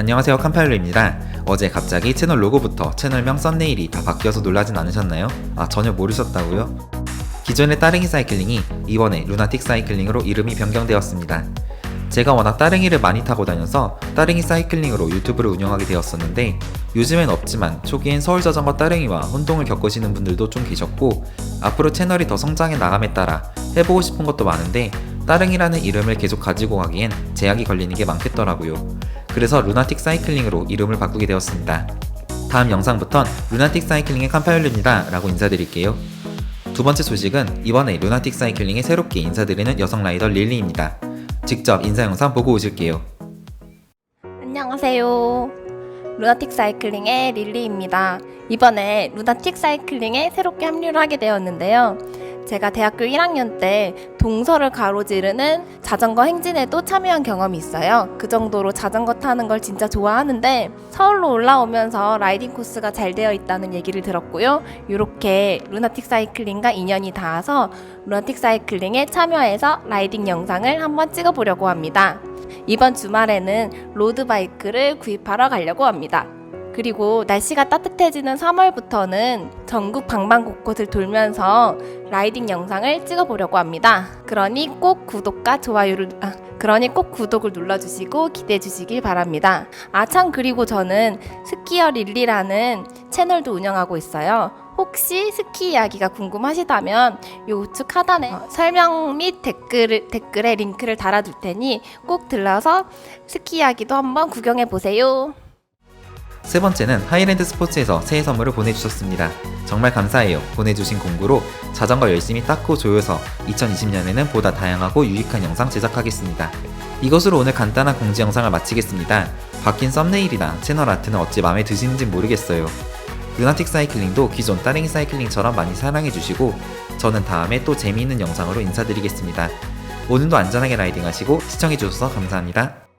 안녕하세요 칸파일로입니다. 어제 갑자기 채널 로고부터 채널명 썸네일이 다 바뀌어서 놀라진 않으셨나요? 아 전혀 모르셨다고요? 기존의 따릉이 사이클링이 이번에 루나틱 사이클링으로 이름이 변경되었습니다. 제가 워낙 따릉이를 많이 타고 다녀서 따릉이 사이클링으로 유튜브를 운영하게 되었었는데 요즘엔 없지만 초기엔 서울 자전거 따릉이와 혼동을 겪으시는 분들도 좀 계셨고 앞으로 채널이 더 성장해 나감에 따라 해보고 싶은 것도 많은데 따릉이라는 이름을 계속 가지고 가기엔 제약이 걸리는 게 많겠더라고요. 그래서 루나틱 사이클링으로 이름을 바꾸게 되었습니다. 다음 영상부턴 루나틱 사이클링의 칸파일로입니다 라고 인사드릴게요. 두 번째 소식은 이번에 루나틱 사이클링에 새롭게 인사드리는 여성 라이더 릴리입니다. 직접 인사 영상 보고 오실게요. 안녕하세요. 루나틱 사이클링의 릴리입니다. 이번에 루나틱 사이클링에 새롭게 합류를 하게 되었는데요. 제가 대학교 1학년 때 동서를 가로지르는 자전거 행진에도 참여한 경험이 있어요. 그 정도로 자전거 타는 걸 진짜 좋아하는데 서울로 올라오면서 라이딩 코스가 잘 되어 있다는 얘기를 들었고요. 이렇게 루나틱 사이클링과 인연이 닿아서 루나틱 사이클링에 참여해서 라이딩 영상을 한번 찍어보려고 합니다. 이번 주말에는 로드바이크를 구입하러 가려고 합니다. 그리고 날씨가 따뜻해지는 3월부터는 전국 방방 곳곳을 돌면서 라이딩 영상을 찍어보려고 합니다. 그러니 꼭 구독과 좋아요를 아, 그러니 꼭 구독을 눌러주시고 기대해 주시길 바랍니다. 아 참 그리고 저는 스키어 릴리라는 채널도 운영하고 있어요. 혹시 스키 이야기가 궁금하시다면 요 우측 하단에 어, 설명 및 댓글, 댓글에 링크를 달아둘 테니 꼭 들러서 스키 이야기도 한번 구경해 보세요. 세 번째는 하이랜드 스포츠에서 새해 선물을 보내주셨습니다. 정말 감사해요. 보내주신 공구로 자전거 열심히 닦고 조여서 2020년에는 보다 다양하고 유익한 영상 제작하겠습니다. 이것으로 오늘 간단한 공지 영상을 마치겠습니다. 바뀐 썸네일이나 채널 아트는 어찌 마음에 드시는지 모르겠어요. 루나틱 사이클링도 기존 따릉이 사이클링처럼 많이 사랑해주시고 저는 다음에 또 재미있는 영상으로 인사드리겠습니다. 오늘도 안전하게 라이딩 하시고 시청해주셔서 감사합니다.